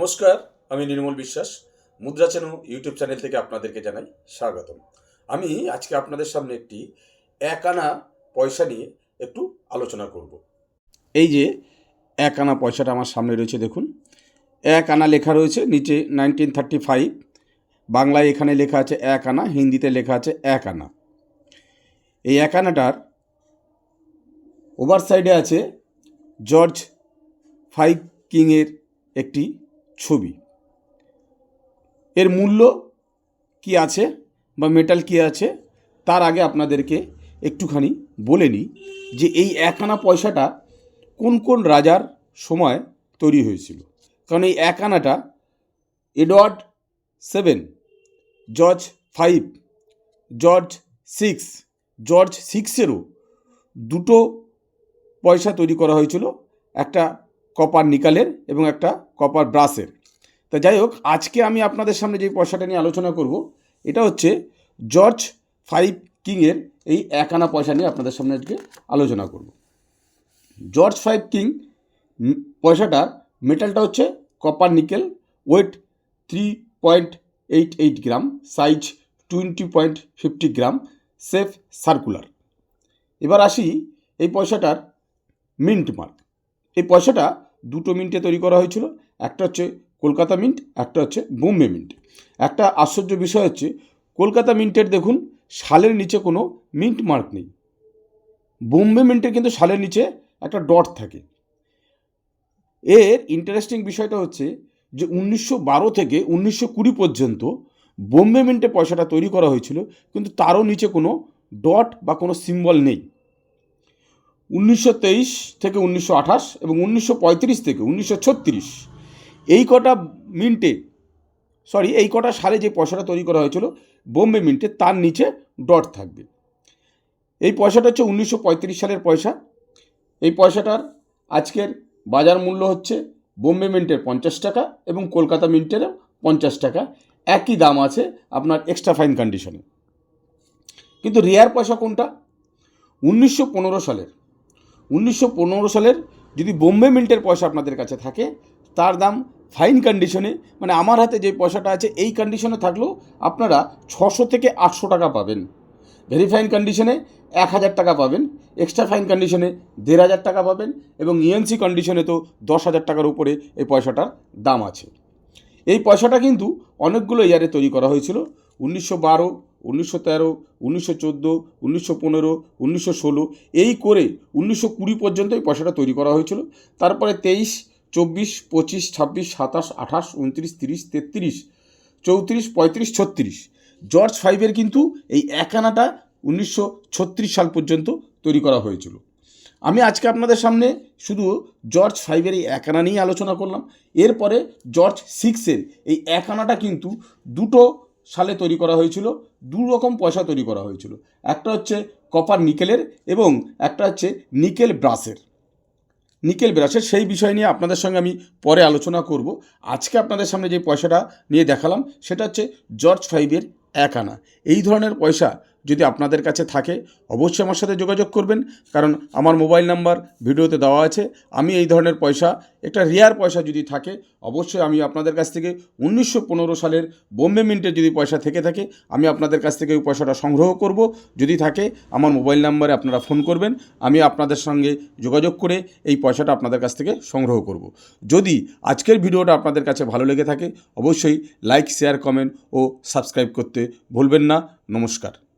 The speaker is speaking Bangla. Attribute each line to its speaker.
Speaker 1: নমস্কার, আমি নির্মল বিশ্বাস। মুদ্রা চেনু ইউটিউব চ্যানেল থেকে আপনাদেরকে জানাই স্বাগতম। আমি আজকে আপনাদের সামনে একটি এক আনা পয়সা নিয়ে একটু আলোচনা করব। এই যে এক আনা পয়সাটা আমার সামনে রয়েছে, দেখুন। এক আনা লেখা রয়েছে, নিচে নাইনটিন থার্টি ফাইভ বাংলায় এখানে লেখা আছে এক আনা হিন্দিতে লেখা আছে এক আনা এই এক আনাটার ওভার সাইডে আছে জর্জ ফাইভ কিংয়ের একটি ছবি। এর মূল্য কি আছে বা মেটাল কি আছে, তার আগে আপনাদেরকে একটুখানি বলে নিই যে এই এক আনা পয়সাটা কোন কোন রাজার সময় তৈরি হয়েছিল। কারণ এই এক আনাটা Edward seven, George five, George six, George সিক্সেরও দুটো পয়সা তৈরি করা হয়েছিল। একটা কপার নিকালের এবং একটা কপার ব্রাসের তা যাই হোক, আজকে আমি আপনাদের সামনে যে পয়সাটা নিয়ে আলোচনা করব, এটা হচ্ছে জর্জ ফাইভ কিংয়ের এই এক আনা পয়সা নিয়ে আপনাদের সামনে আজকে আলোচনা করব। জর্জ ফাইভ কিং পয়সাটা মেটালটা হচ্ছে copper nickel weight three point eight eight gram size twenty point fifty gram shape circular এবার আসি এই পয়সাটার মিন্ট মার্ক এই পয়সাটা দুটো মিন্টে তৈরি করা হয়েছিল। একটা হচ্ছে কলকাতা মিন্ট, একটা হচ্ছে বোম্বে মিন্ট। একটা আশ্চর্য বিষয় হচ্ছে, কলকাতা মিন্টের দেখুন সালের নিচে কোনো মিন্ট মার্ক নেই। বোম্বে মিন্টের কিন্তু সালের নিচে একটা ডট থাকে। এর ইন্টারেস্টিং বিষয়টা হচ্ছে যে উনিশশো বারো থেকে উনিশশো কুড়ি পর্যন্ত বোম্বে মিন্টে পয়সাটা তৈরি করা হয়েছিল, কিন্তু তারও নিচে কোনো ডট বা কোনো সিম্বল নেই। উনিশশো তেইশ থেকে উনিশশো আঠাশ এবং উনিশশো পঁয়ত্রিশ থেকে উনিশশো ছত্রিশ। এই কটা মিন্টে সরি এই কটা সালে যে পয়সাটা তৈরি করা হয়েছিল, বোম্বে মিন্টে তার নিচে ডট থাকবে। এই পয়সাটা হচ্ছে উনিশশো পঁয়ত্রিশ সালের পয়সা। এই পয়সাটার আজকের বাজার মূল্য হচ্ছে বোম্বে মিন্টের পঞ্চাশ টাকা এবং কলকাতা মিন্টেরও পঞ্চাশ টাকা। একই দাম আছে আপনার এক্সট্রা ফাইন কন্ডিশনে কিন্তু রেয়ার পয়সা কোনটা? উনিশশো পনেরো সালের। উনিশশো পনেরো সালের যদি বোম্বে মিন্টের পয়সা আপনাদের কাছে থাকে, তার দাম ফাইন কন্ডিশনে মানে আমার হাতে যে পয়সাটা আছে, এই কন্ডিশনে থাকলেও আপনারা ছশো থেকে আটশো টাকা পাবেন। ভেরি ফাইন কন্ডিশনে এক হাজার টাকা পাবেন এক্সট্রা ফাইন কন্ডিশনে দেড় হাজার টাকা পাবেন এবং ইএনসি কন্ডিশনে তো দশ হাজার টাকার উপরে এই পয়সাটার দাম আছে। এই পয়সাটা কিন্তু অনেকগুলো ইয়ারে তৈরি করা হয়েছিল। উনিশশো বারো উনিশশো তেরো, উনিশশো চোদ্দ, উনিশশো পনেরো, উনিশশো ষোলো, এই করে উনিশশো কুড়ি পর্যন্ত এই পয়সাটা তৈরি করা হয়েছিল। তারপরে তেইশ, চব্বিশ, পঁচিশ, ছাব্বিশ, সাতাশ, আঠাশ, উনত্রিশ, তিরিশ, তেত্রিশ, চৌত্রিশ, পঁয়ত্রিশ, ছত্রিশ। জর্জ ফাইভের কিন্তু এই এক আনাটা উনিশশো ছত্রিশ সাল পর্যন্ত তৈরি করা হয়েছিল। আমি আজকে আপনাদের সামনে শুধু জর্জ ফাইভের এই এক আনা নিয়েই আলোচনা করলাম। এরপরে জর্জ সিক্সের এই এক আনাটা কিন্তু দুটো সালে তৈরি করা হয়েছিল দু রকম পয়সা তৈরি করা হয়েছিল। একটা হচ্ছে কপার নিকেলের এবং একটা হচ্ছে নিকেল ব্রাসের নিকেল ব্রাসের সেই বিষয় নিয়ে আপনাদের সঙ্গে আমি পরে আলোচনা করব। আজকে আপনাদের সামনে যে পয়সাটা নিয়ে দেখালাম, সেটা হচ্ছে জর্জ ফাইভের এক আনা। এই ধরনের পয়সা যদি আপনাদের কাছে থাকে, অবশ্যই আমার সাথে যোগাযোগ করবেন। কারণ আমার মোবাইল নাম্বার ভিডিওতে দেওয়া আছে। আমি এই ধরনের পয়সা, একটা রেয়ার পয়সা যদি থাকে, অবশ্যই আমি আপনাদের কাছ থেকে উনিশশো পনেরো সালের বোম্বে মিন্টের যদি পয়সা থেকে থাকে, আমি আপনাদের কাছ থেকে ওই পয়সাটা সংগ্রহ করব। যদি থাকে, আমার মোবাইল নাম্বারে আপনারা ফোন করবেন। আমি আপনাদের সঙ্গে যোগাযোগ করে এই পয়সাটা আপনাদের কাছ থেকে সংগ্রহ করব। যদি আজকের ভিডিওটা আপনাদের কাছে ভালো লেগে থাকে, অবশ্যই লাইক, শেয়ার, কমেন্ট ও সাবস্ক্রাইব করতে ভুলবেন না। নমস্কার।